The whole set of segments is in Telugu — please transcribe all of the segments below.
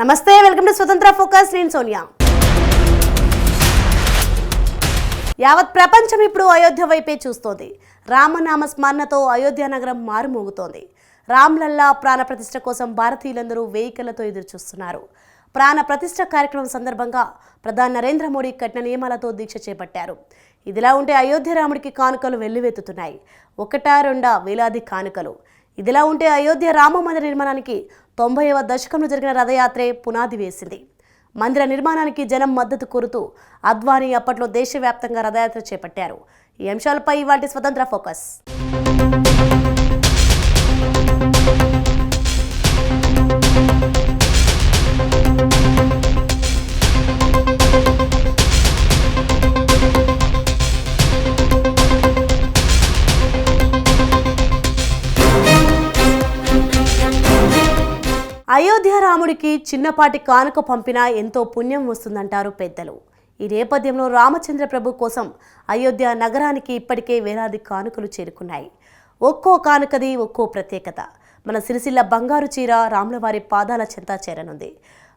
నమస్తే వెల్కమ్ టు స్వతంత్ర ఫోకస్ నేను సోనియా. యావత్ ప్రపంచం ఇప్పుడు అయోధ్య వైపే చూస్తోంది. రామనామ స్మరణతో అయోధ్య నగరం మారుమోగుతోంది. రామ్లల్లా ప్రాణ ప్రతిష్ఠ కోసం భారతీయులందరూ వేయికలతో ఎదురు చూస్తున్నారు ప్రాణ ప్రతిష్ఠ కార్యక్రమం సందర్భంగా ప్రధాని నరేంద్ర మోడీ కఠిన నియమాలతో దీక్ష చేపట్టారు. ఇదిలా ఉంటే అయోధ్య రాముడికి కానుకలు వెల్లువెత్తుతున్నాయి. ఒకటా రెండా వేలాది కానుకలు. ఇదిలా ఉంటే అయోధ్య రామ మందిర నిర్మాణానికి తొంభైవ దశకంలో జరిగిన రథయాత్రే పునాది వేసింది. మందిర నిర్మాణానికి జనం మద్దతు కోరుతూ అద్వానీ అప్పట్లో దేశవ్యాప్తంగా రథయాత్ర చేపట్టారు. ఈ అంశాలపై ఇవాటి స్వతంత్ర ఫోకస్. రాముడికి చిన్నపాటి కానుక పంపినా ఎంతో పుణ్యం వస్తుందంటారు పెద్దలు. ఈ నేపథ్యంలో రామచంద్ర ప్రభు కోసం అయోధ్య నగరానికి ఇప్పటికే వేలాది కానుకలు చేరుకున్నాయి. ఒక్కో కానుకది ఒక్కో ప్రత్యేకత. మన సిరిసిల్ల బంగారు చీర రాములవారి పాదాల చెంత చేరనుంది.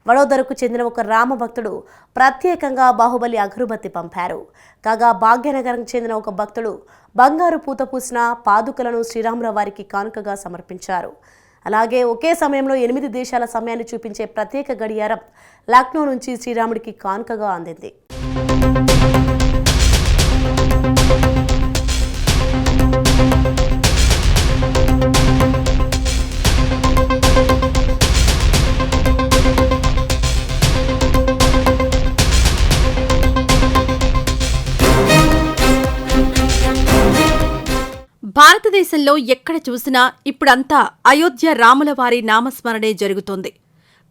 వడోదరకు చెందిన ఒక రామ భక్తుడు ప్రత్యేకంగా బాహుబలి అగరుబత్తి పంపారు. కాగా భాగ్యనగరం చెందిన ఒక భక్తుడు బంగారు పూత పూసిన పాదుకలను శ్రీరాముల వారికి కానుకగా సమర్పించారు. అలాగే ఒకే సమయంలో ఎనిమిది దేశాల సమయాన్ని చూపించే ప్రత్యేక గడియారం లక్నో నుంచి శ్రీరాముడికి కానుకగా అందింది. దేశంలో ఎక్కడ చూసినా ఇప్పుడంతా అయోధ్య రాములవారి నామస్మరణే జరుగుతోంది.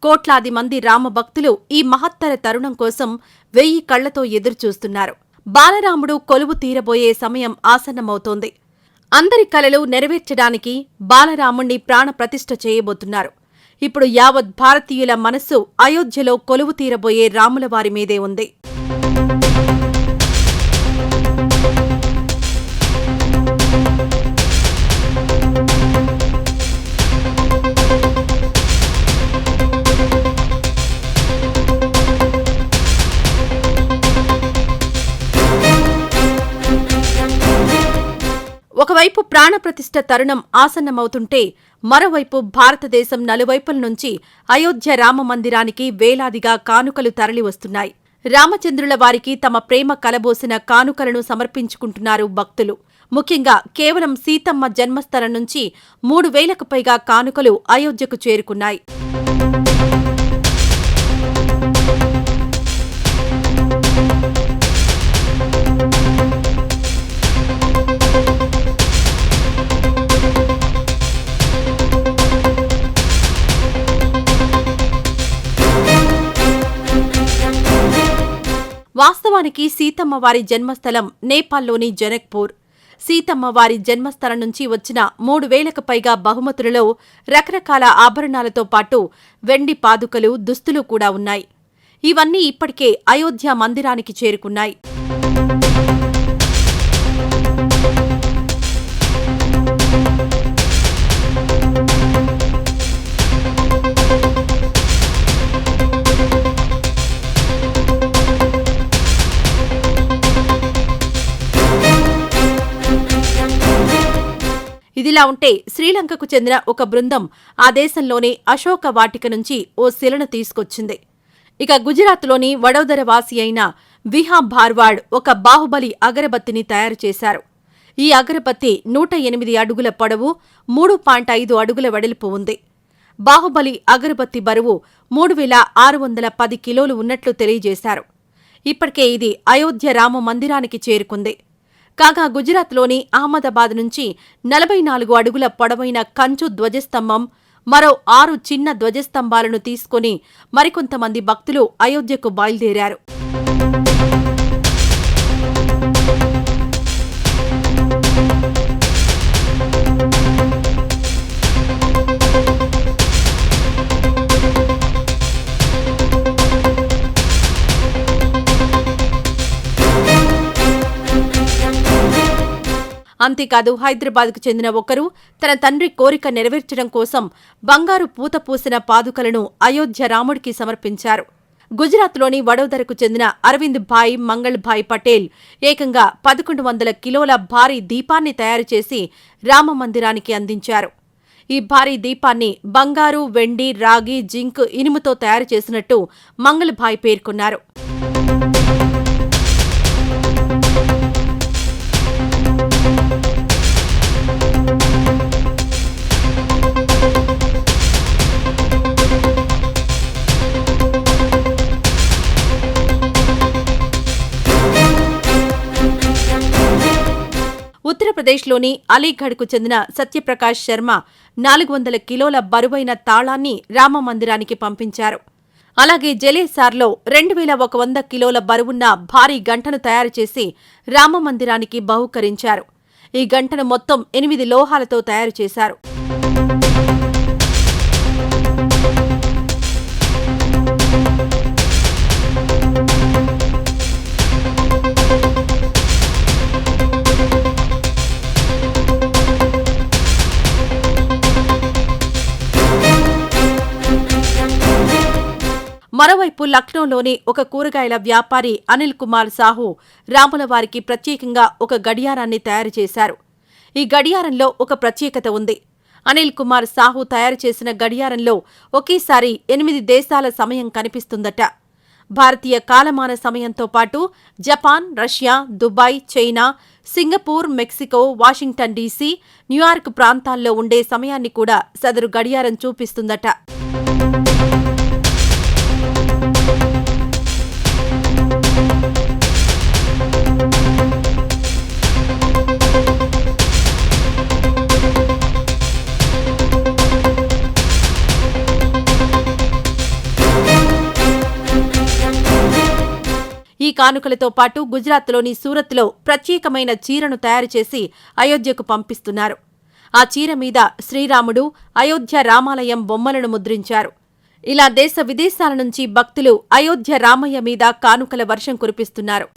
కోట్లాది మంది రామభక్తులు ఈ మహత్తర తరుణం కోసం వెయ్యి కళ్ళతో ఎదురుచూస్తున్నారు. బాలరాముడు కొలువు తీరబోయే సమయం ఆసన్నమవుతోంది. అందరి కలలు నెరవేర్చడానికి బాలరాముణ్ణి ప్రాణప్రతిష్ఠ చేయబోతున్నారు. ఇప్పుడు యావత్ భారతీయుల మనస్సు అయోధ్యలో కొలువు తీరబోయే రాములవారి మీదే ఉంది. ఒకవైపు ప్రాణప్రతిష్ఠ తరుణం ఆసన్నమవుతుంటే మరోవైపు భారతదేశం నలువైపుల నుంచి అయోధ్య రామ మందిరానికి వేలాదిగా కానుకలు తరలివస్తున్నాయి. రామచంద్రుల వారికి తమ ప్రేమ కలబోసిన కానుకలను సమర్పించుకుంటున్నారు భక్తులు. ముఖ్యంగా కేవలం సీతమ్మ జన్మస్థలం నుంచి మూడు వేలకు పైగా కానుకలు అయోధ్యకు చేరుకున్నాయి. వాస్తవానికి సీతమ్మ వారి జన్మస్థలం నేపాల్లోని జనక్పూర్. సీతమ్మ వారి జన్మస్థలం నుంచి వచ్చిన మూడు వేలకు పైగా బహుమతులలో రకరకాల ఆభరణాలతో పాటు వెండి పాదుకలు దుస్తులు కూడా ఉన్నాయి. ఇవన్నీ ఇప్పటికే అయోధ్య మందిరానికి చేరుకున్నాయి. ఇదిలా ఉంటే శ్రీలంకకు చెందిన ఒక బృందం ఆ దేశంలోని అశోక వాటిక నుంచి ఓ శిలను తీసుకొచ్చింది. ఇక గుజరాత్లోని వడోదర వాసి అయిన విహా భార్వాడ్ ఒక బాహుబలి అగరబత్తిని తయారు చేశారు. ఈ అగరబత్తి నూట ఎనిమిది అడుగుల పొడవు మూడు పాయింట్ ఐదు అడుగుల వెడల్పు ఉంది. బాహుబలి అగరబత్తి బరువు మూడు వేల ఆరు వందల పది కిలోలు ఉన్నట్లు తెలియజేశారు. ఇప్పటికే ఇది అయోధ్య రామ మందిరానికి చేరుకుంది. కాగా గుజరాత్లోని అహ్మదాబాద్ నుంచి నలభై నాలుగు అడుగుల పొడవైన కంచు ధ్వజస్తంభం మరో ఆరు చిన్న ధ్వజస్తంభాలను తీసుకుని మరికొంతమంది భక్తులు అయోధ్యకు బయలుదేరారు. అంతేకాదు హైదరాబాద్కు చెందిన ఒకరు తన తండ్రి కోరిక నెరవేర్చడం కోసం బంగారు పూత పూసిన పాదుకలను అయోధ్య రాముడికి సమర్పించారు. గుజరాత్లోని వడోదరకు చెందిన అరవింద్ భాయ్ మంగళ్ భాయ్ పటేల్ ఏకంగా పదకొండు వందల కిలోల భారీ దీపాన్ని తయారు చేసి రామ మందిరానికి అందించారు. ఈ భారీ దీపాన్ని బంగారు వెండి రాగి జింక్ ఇనుముతో తయారు చేసినట్టు మంగళ్ భాయ్ పేర్కొన్నారు. ఆంధ్రప్రదేశ్లోని అలీగఢ్కు చెందిన సత్యప్రకాష్ శర్మ నాలుగు వందల కిలోల బరువైన తాళాన్ని రామ మందిరానికి పంపించారు. అలాగే జలేసార్లో రెండు వేల ఒక వంద కిలోల బరువున్న భారీ గంటను తయారు చేసి రామ మందిరానికి బహుకరించారు. ఈ గంటను మొత్తం ఎనిమిది లోహాలతో తయారు చేశారు. మరోవైపు లక్నోలోని ఒక కూరగాయల వ్యాపారి అనిల్ కుమార్ సాహు రాముల వారికి ప్రత్యేకంగా ఒక గడియారాన్ని తయారు చేశారు. ఈ గడియారంలో ఒక ప్రత్యేకత ఉంది. అనిల్ కుమార్ సాహు తయారు చేసిన గడియారంలో ఒకేసారి ఎనిమిది దేశాల సమయం కనిపిస్తుందట. భారతీయ కాలమాన సమయంతో పాటు Japan Russia Dubai China Singapore Mexico Washington DC New York ప్రాంతాల్లో ఉండే సమయాన్ని కూడా సదరు గడియారం చూపిస్తుందట. కానుకలతో పాటు గుజరాత్లోని సూరత్లో ప్రత్యేకమైన చీరను తయారు చేసి అయోధ్యకు పంపిస్తున్నారు. ఆ చీర మీద శ్రీరాముడు అయోధ్య రామాలయం బొమ్మలను ముద్రించారు. ఇలా దేశ విదేశాల నుంచి భక్తులు అయోధ్య రామయ్య మీద కానుకల వర్షం కురిపిస్తున్నారు.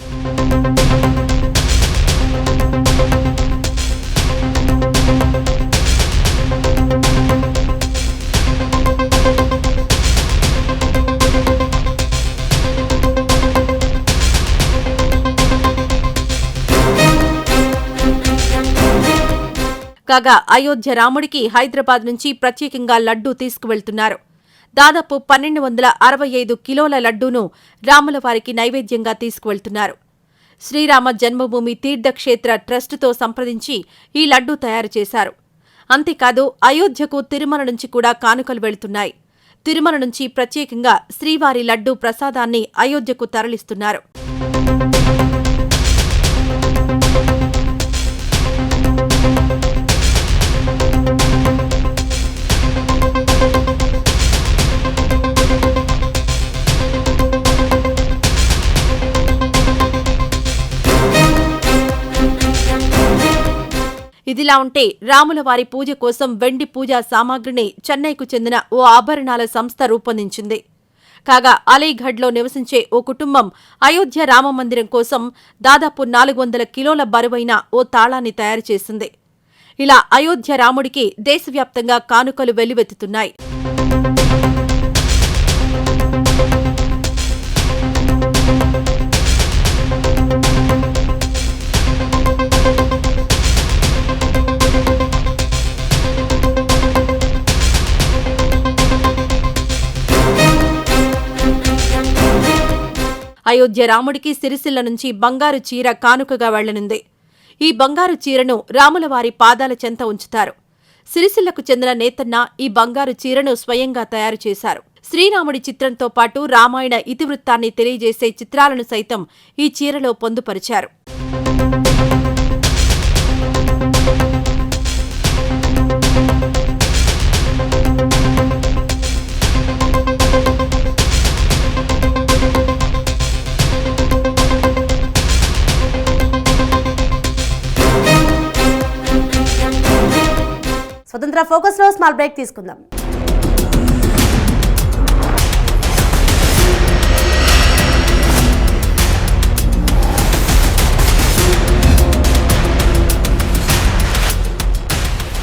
కాగా అయోధ్య రాముడికి హైదరాబాద్ నుంచి ప్రత్యేకంగా లడ్డూ తీసుకువెళ్తున్నారు. దాదాపు పన్నెండు వందల అరవై ఐదు కిలోల లడ్డూను రాముల వారికి నైవేద్యంగా తీసుకువెళ్తున్నారు. శ్రీరామ జన్మభూమి తీర్థక్షేత్ర ట్రస్టుతో సంప్రదించి ఈ లడ్డూ తయారు చేశారు. అంతేకాదు అయోధ్యకు తిరుమల నుంచి కూడా కానుకలు వెళుతున్నాయి. తిరుమల నుంచి ప్రత్యేకంగా శ్రీవారి లడ్డూ ప్రసాదాన్ని అయోధ్యకు తరలిస్తున్నారు. ఇదిలా ఉంటే రాముల వారి పూజ కోసం వెండి పూజా సామాగ్రిని చెన్నైకు చెందిన ఓ ఆభరణాల సంస్థ రూపొందించింది. కాగా అలీఘడ్లో నివసించే ఓ కుటుంబం అయోధ్య రామమందిరం కోసం దాదాపు నాలుగు వందల కిలోల బరువైన ఓ తాళాన్ని తయారు చేసింది. ఇలా అయోధ్య రాముడికి దేశవ్యాప్తంగా కానుకలు వెల్లువెత్తుతున్నాయి. అయోధ్య రాముడికి సిరిసిల్ల నుంచి బంగారు చీర కానుకగా వెళ్ళనుంది. ఈ బంగారు చీరను రాములవారి పాదాల చెంత ఉంచుతారు. సిరిసిల్లకు చెందిన నేతన్న ఈ బంగారు చీరను స్వయంగా తయారు చేశారు. శ్రీరాముడి చిత్రంతో పాటు రామాయణ ఇతివృత్తాన్ని తెలియజేసే చిత్రాలను సైతం ఈ చీరలో పొందుపరిచారు. స్వతంత్ర ఫోకస్లో స్మాల్ బ్రేక్ తీసుకుందాం.